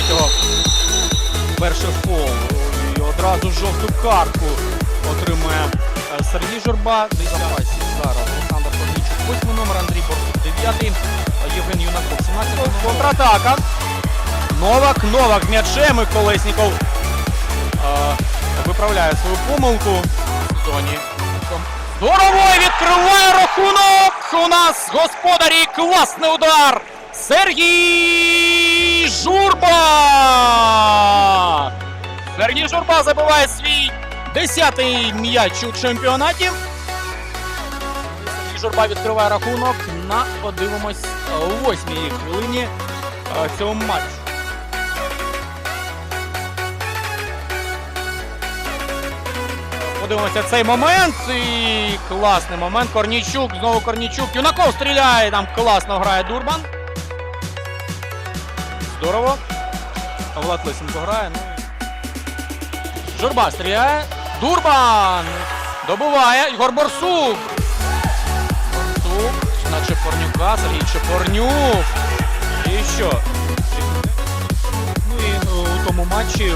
33-го. Перший фол. І одразу жовту картку отримує е, Сергій Журба. Десь зараз Олександр Корнійчук. Восьмий номер Андрій Борсук. Дев'ятий Євген Юнаков. 17 номер. Контратака. Новак, Новак м'ячем і Колесніков е, виправляє свою помилку в зоні. Здорово відкриває рахунок. У нас господарі класний удар. Сергій Журба. Сергій Журба забиває свій 10-й м'яч у чемпіонаті. Сергій Журба відкриває рахунок на подивимось у восьмій хвилині е, цього матчу. Подивимося цей момент. І класний момент. Корнійчук, знову Корнійчук. Юнаков стріляє. Там класно грає Дурбан. Здорово. Влад Лисенко грає. Ну. Журба стріляє. Дурбан! Добиває. Ігор Борсук. Борсук. На Чепорнюка. Сергій Чепорнюк. І що? Ну і ну, у тому матчі.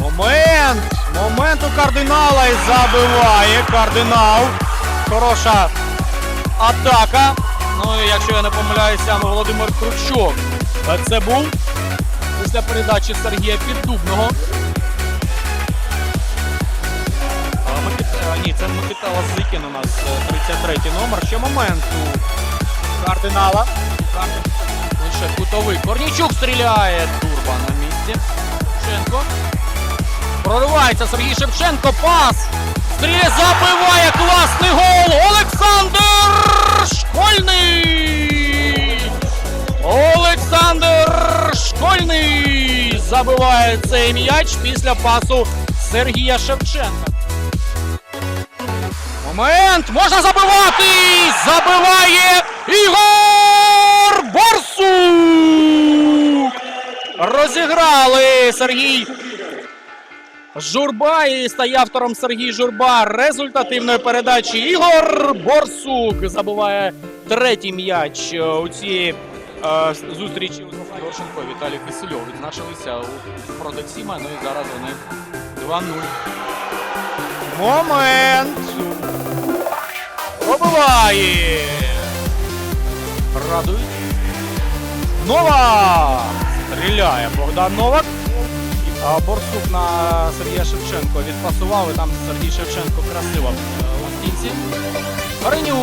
Момент! Момент у кардинала і забиває кардинал. Хороша атака. Ну і якщо я не помиляюся, Володимир Кручок. Е, Це був після передачі Сергія Піддубного. Ні, це Микита Лазикін у нас е, 33 номер. Ще момент у кардинала. Лише кутовий. Корнічук стріляє. Турба на місці. Шевченко. Проривається Сергій Шевченко. Пас. Стріляє, забиває класний забиває цей м'яч після пасу Сергія Шевченка. Момент! Можна забивати! Забиває Ігор Борсук! Розіграли Сергій Журба і стає автором Сергій Журба результативної передачі. Ігор Борсук забиває третій м'яч у цій зустрічі. Горшенко і Віталій Кисельов відзначилися у Продексіма. Ну і зараз вони 2-0. Момент! Пробиває! Радують. Нова! Стріляє Богдан Новак. Борсук на Сергія Шевченко відпасував, і там Сергій Шевченко красиво е, у стінці. Пареню!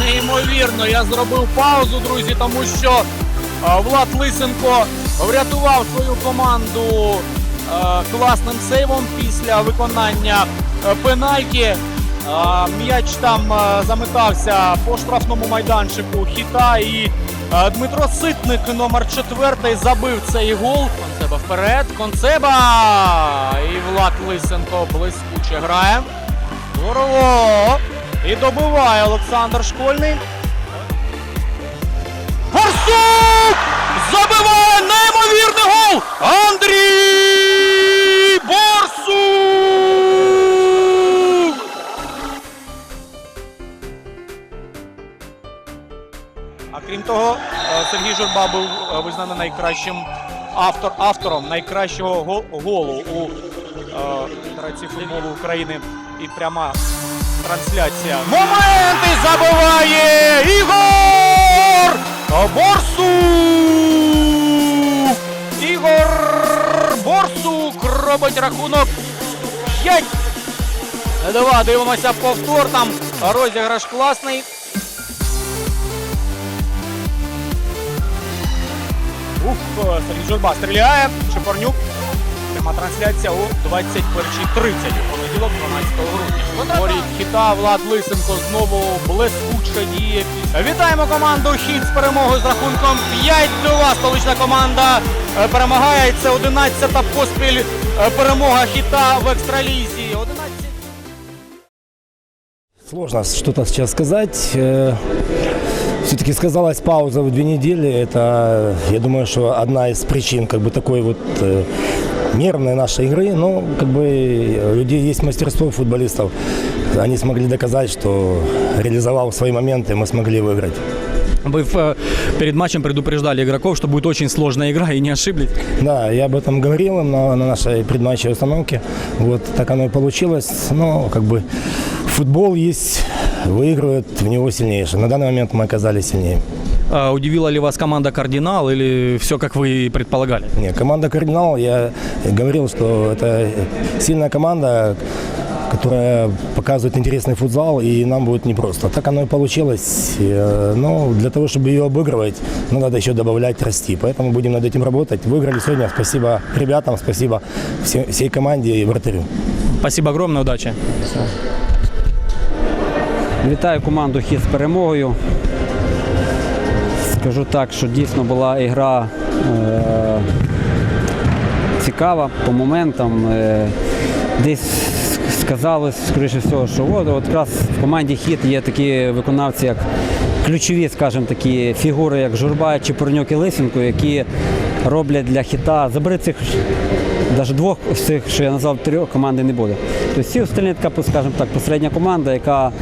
Неймовірно, я зробив паузу, друзі, тому що Влад Лисенко врятував свою команду класним сейвом після виконання е, пенальті. М'яч там е, заметався по штрафному майданчику хіта і е, Дмитро Ситник, номер четвертий, забив цей гол. Концеба вперед. Концеба! І Влад Лисенко блискуче грає. Здорово! І добиває Олександр Школьний. Борсук! Забиває неймовірний гол! Андрій Борсук! А крім того, е, Сергій Журба був е, визнаний найкращим автор, автором найкращого гол- голу у е, Федерації футболу України. І пряма трансляція. Моменти забиває Ігор Борсук! Ігор Борсук робить рахунок 5. 2. Дивимося повтор. Там розіграш класний. Ух, Сергій Журба стріляє. Шипорнюк Пряма трансляція о 21.30 у понеділок, 12 грудня. Горіть хіта Влад Лисенко знову блискуче діє. Вітаємо команду Хіт з перемогою з рахунком 5-2. Столична команда е, перемагає. Це 11-та поспіль е, перемога хіта в екстралізі. 11 Сложно что-то сейчас сказать. Все-таки сказалась пауза в две недели. Это, я думаю, что одна из причин как бы такой вот э, нервной нашей игры. Но как бы у людей есть мастерство у футболистов. они смогли доказать, что реализовав свои моменты, мы смогли выиграть. Вы в, э, перед матчем предупреждали игроков, что будет очень сложная игра, и не ошиблись. Да, я об этом говорил им на, на нашей предматчевой установке. Вот так оно и получилось. Но как бы футбол есть, выигрывает в него сильнейший. На данный момент мы оказались сильнее. А Удивила ли вас команда «Кардинал» или все, как вы и предполагали? Не, команда «Кардинал», я говорил, что это сильная команда, которая показывает интересный футзал, и нам будет непросто. Так оно и получилось. Э, Но для того, чтобы ее обыгрывать, ну, надо еще добавлять, расти. Поэтому будем над этим работать. Выиграли сегодня. Спасибо ребятам, спасибо всей, всей команде и вратарю. Спасибо огромное, удачи. Вітаю команду Хід з перемогою. Скажу так, що дійсно була ігра е- цікава по моментам. Е- десь сказалось, скоріше всього, що от, от якраз в команді хід є такі виконавці, як ключові, скажімо, такі фігури, як Журба, Чепурнюк і Лисенко, які роблять для хіта. Забери цих навіть двох з цих, що я назвав трьох, команди не буде. Тобто всі остальні така, скажімо так, посередня команда, яка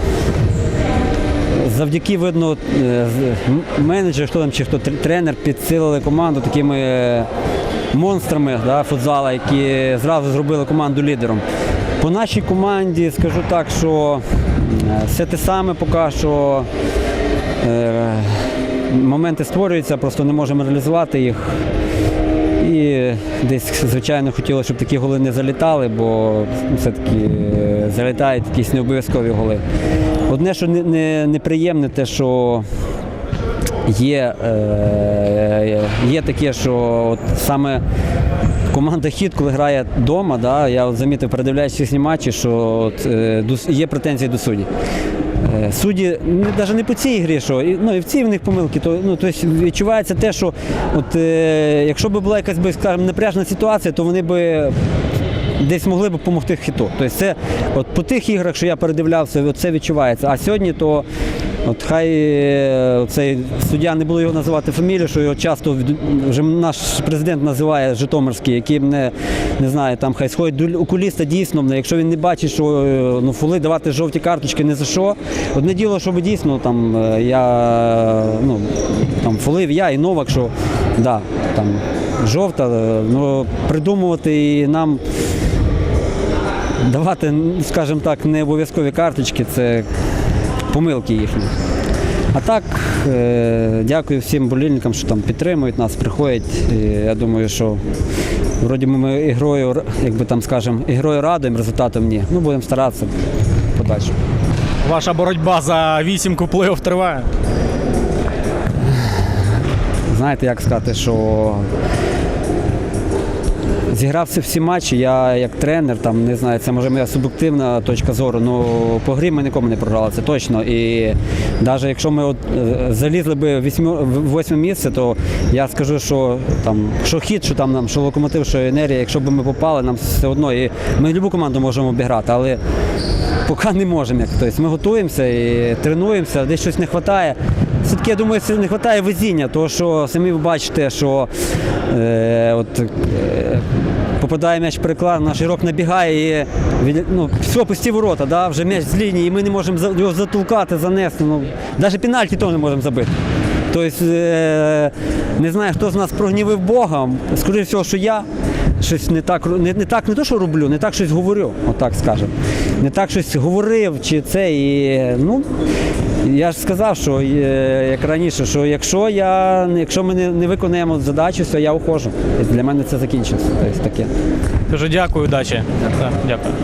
завдяки видно е, менеджер, хто там чи хто тренер підсилили команду такими е, монстрами да, футзала, які зразу зробили команду лідером. По нашій команді скажу так, що е, все те саме поки що. Моменти створюються, просто не можемо реалізувати їх. І десь, звичайно, хотілося, щоб такі голи не залітали, бо все-таки залітають якісь необов'язкові голи. Одне, що не, не, неприємне, те, що є, е, є таке, що от саме команда хід, коли грає вдома, да, я замітив, передивляючись всі матчі, що от, е, є претензії до судді. Е, Судді навіть не по цій грі, що ну, і в цій в них помилки, то ну, тобто відчувається те, що от, е, якщо б була якась би, скажімо, напряжна ситуація, то вони би десь могли б допомогти хіту. Тобто це от по тих іграх, що я передивлявся, це відчувається. А сьогодні то от хай е, цей суддя не було його називати фамілію, що його часто вже наш президент називає Житомирський, який не, не знаю, там хай сходить до окуліста дійсно, якщо він не бачить, що е, ну, фули давати жовті карточки не за що. Одне діло, щоб дійсно там е, я ну, там фулив я і Новак, що да, там жовта, ну придумувати і нам давати, скажімо так, не обов'язкові карточки, це помилки їхні. А так, е, дякую всім болільникам, що там підтримують нас, приходять. Я думаю, що вроді ми ігрою, як би там скажемо, ігрою радуємо, результатом ні. Ну, будемо старатися подальше. Ваша боротьба за вісімку плей-офф триває. Знаєте, як сказати, що зігрався всі матчі, я як тренер, там не знаю, це може моя суб'єктивна точка зору. Ну по грі ми нікому не програли, це точно. І навіть якщо ми от, е, залізли би в восьме місце, то я скажу, що там що хід, що там нам, що локомотив, що енергія, якщо б ми попали, нам все одно. І ми любу команду можемо обіграти, але поки не можемо. Тобто ми готуємося і тренуємося, десь щось не вистачає. Все-таки, я думаю, не вистачає везіння, тому що самі ви бачите, що е, от, е, попадає м'яч переклад, наш ігрок набігає і ну, все, пусті ворота, да, вже м'яч з лінії, і ми не можемо його затулкати, занести. Ну, навіть пенальті то не можемо забити. Тобто, е, не знаю, хто з нас прогнівив Бога, скоріше всього, що я щось не так, не, не так, не то, що роблю, не так щось говорю, отак скажемо. Не так щось говорив, чи це і ну. Я ж сказав, що е, як раніше, що якщо я якщо ми не, виконаємо задачу, то я ухожу. Для мене це закінчиться. Тобто таке. Дуже дякую, удачі. Дякую. Дякую.